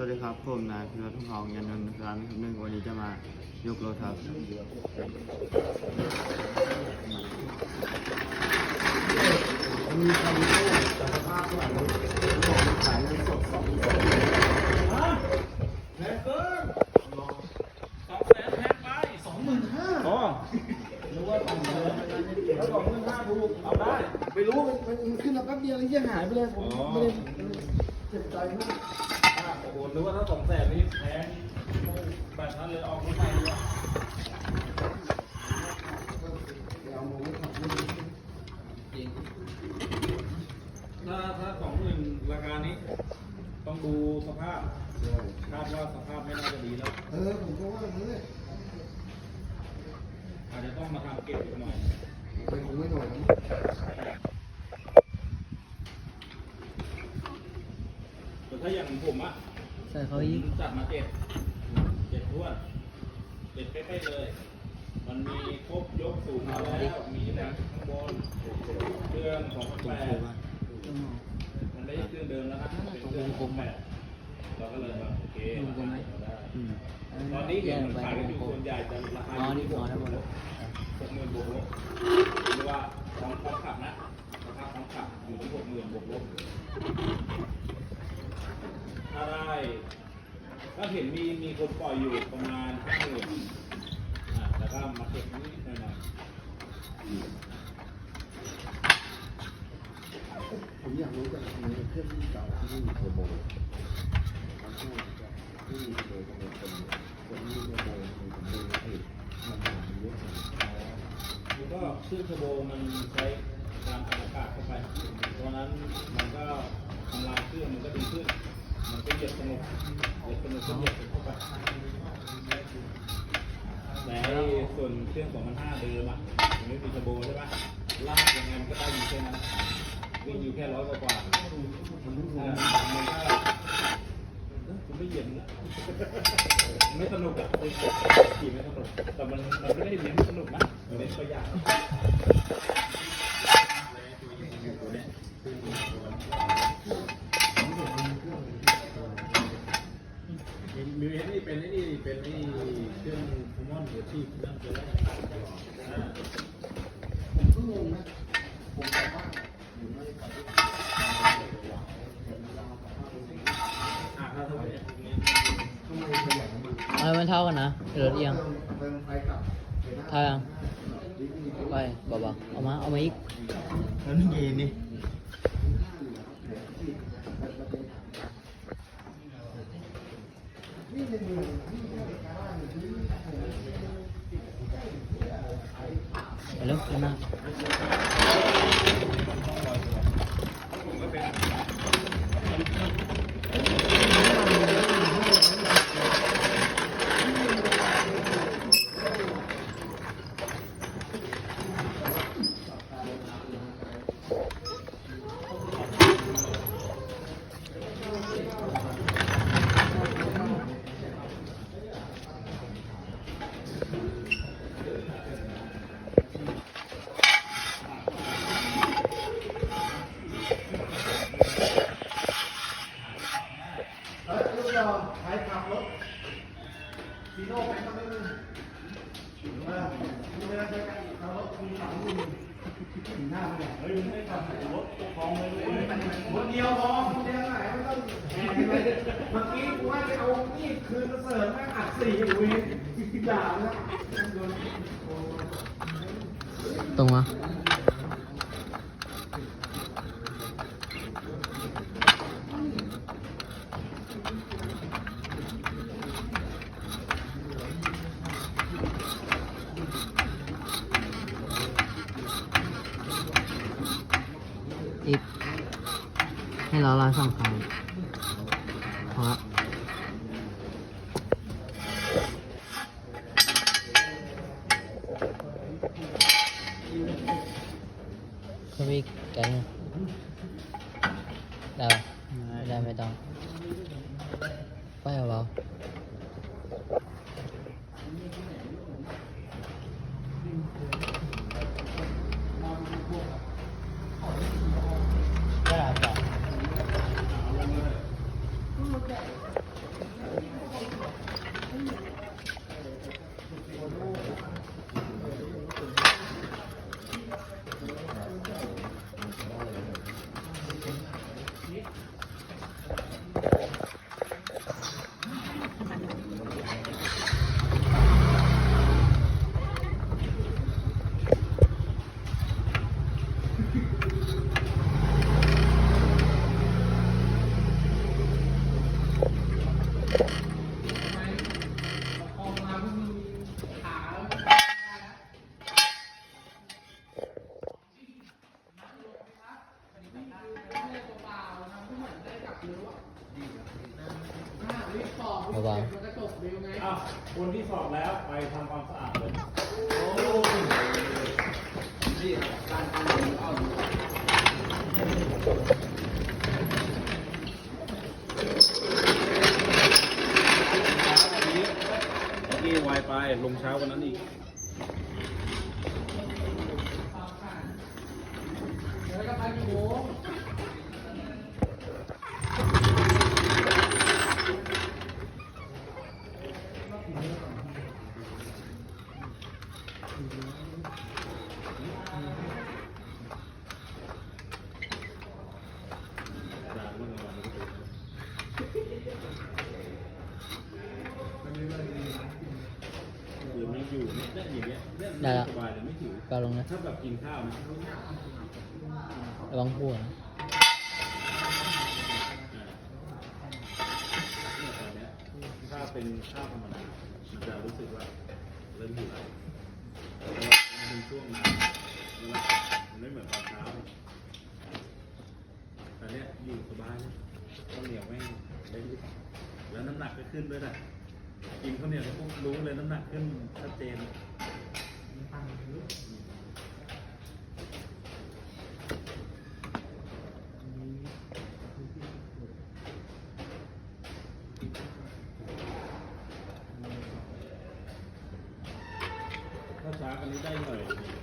สวัสดีครับ ผมนายพิรัตน์ทองทองยันนนท์ร้านครับหนึ่งวันนี้จะมายกรถครับมีคาริโต้แต่สภาพเท่าไหร่รถบอกมันขายเงินสดสองแสนแพงเกินสองแสนแพงไปสองหมื่นห้าอ๋อหรือว่าต่างกันแล้วสองหมื่นห้าถูกเอาได้ไม่รู้มันมันขึ้นมาแป๊บเดียวแล้วยังหายไปเลยผมไม่ได้เจ็บใจมาก โอ้โหนึกว่าถ้าสองแสนนี่แพงแบบนั้นเลยออกรถใหม่ดีกว่าเดี๋ยถ้าถ้าสองหมื่นราคานี้ ต้องดูสภาพคาดว่าสภาพไม่น่าจะดีแล้ว เออ ผมก็ว่าอย่างนี้เลยอาจจะต้องมาทำเก็บอีกหน่อยไปคงไม่หน่อยแต่ถ้าอย่างผมอะ ใส่เขาอีกจัดมาเจ็ดเจ็ดท้วนเจ็ดเป๊ะๆเลย มันมีครบยกสูงมาแล้วมีแหลมข้างบนเครื่องของแปดมันไม่ใช่เครื่องเดิมแล้วนะเป็นเครื่องกลมแบบเราก็เลยแบบโอเคมาทำได้อืมตอนนี้เห็นแยกมันไปขายกันอยู่ส่วนใหญ่จะราคาอ๋อนี่พอแล้วหมดแล้วหกหมื่นบวกลบหรือว่าของของขับนะราคาของขับอยู่ที่หกหมื่นบวกลบ ถ้าได้ก็เห็นมีมีคนปล่อยอยู่ประมาณห้าหมื่นแต่ก็มาเก็บนิดหน่อยผมอยากรู้จักมีเครื่องที่เก่าที่ไม่มีเทอร์โบทำให้ที่มีเทอร์โบจะมีคนคนที่มีเทอร์โบมีผมดูไอ้มันหนาเยอะแล้วก็เครื่องเทอร์โบมันใช้การอากาศ มันก็ดีขึ้น มันก็เหยียบสนุกเหยียบสนุกก็เหยียบเข้าไปแต่ส่วนเครื่อง2,500เดิมอะมันไม่มีเทอร์โบใช่ปะลากยังไงมันก็ได้อยู่แค่นั้นวิ่งอยู่แค่ร้อยกว่ามันก็มันก็เอ้ยคุณไม่เหยียบนะไม่สนุกอะขี่ไม่สนุกแต่มันมันไม่ได้เน้นสนุกนะเน้นประหยัด มิวเอสนี่เป็นไอ้นี่เป็นไอ้เครื่องคอมมอนหัวชีพนั่นเป็นไรอ่า ผมก็ งงนะผมกลับบ้านอยู่ไม่กลับบ้านอ่าถ้าเท่าไหร่ทำไมขยันมันเอามันเท่ากันนะรถเอียงเติมไฟกลับเท่ายังไปเบาๆเอามาเอามาอีกแล้วนี่เย็นนี่นี่ในมืองนี่ในบ้านนี่ ไปเร็วขึ้นหน้า คนเดียวพอคนเดียวไหนไม่ต้องเมื่อกี้กูว่าจะเอานี่คืนมาเสริมม่งอัดสี่อุ้ยด่าแล้วตรงมา ให้เราลาสองครั้งพอละเพิ่มอีกแกงหนึ่งได้ปะไม่ได้ไม่ต้องไปเอาเบาได้ครับ เบาอ้าวคนที่สอบแล้วไปทำความสะอาดเลยนี่การทำของเอานี่ไวไปลงเช้ากว่านั้นอีก คือไม่อยู่เนี่ยอย่างเงี้ยเนี่ยได้แล้วสบายเลยไม่หิวๆก็ลงนะถ้าแบบกินข้าวนะระวังหัวนะเนี่ยตอนเนี้ยถ้าเป็นข้าวธรรมดามันจะรู้สึกว่าเริ่มหิวแล้วเพราะว่ามันเป็นช่วงนั้นเวลามันไม่เหมือนตอนเช้าแต่เนี้ยอยู่สบายนะข้าวเหนียวไม่ ไม่รู้แล้วน้ำหนักก็ขึ้นด้วยนะกินข้าวเหนียวแล้วปุ๊บรู้เลยน้ำหนักขึ้นชัดเจนถ้าช้ากันนี้ได้หน่อย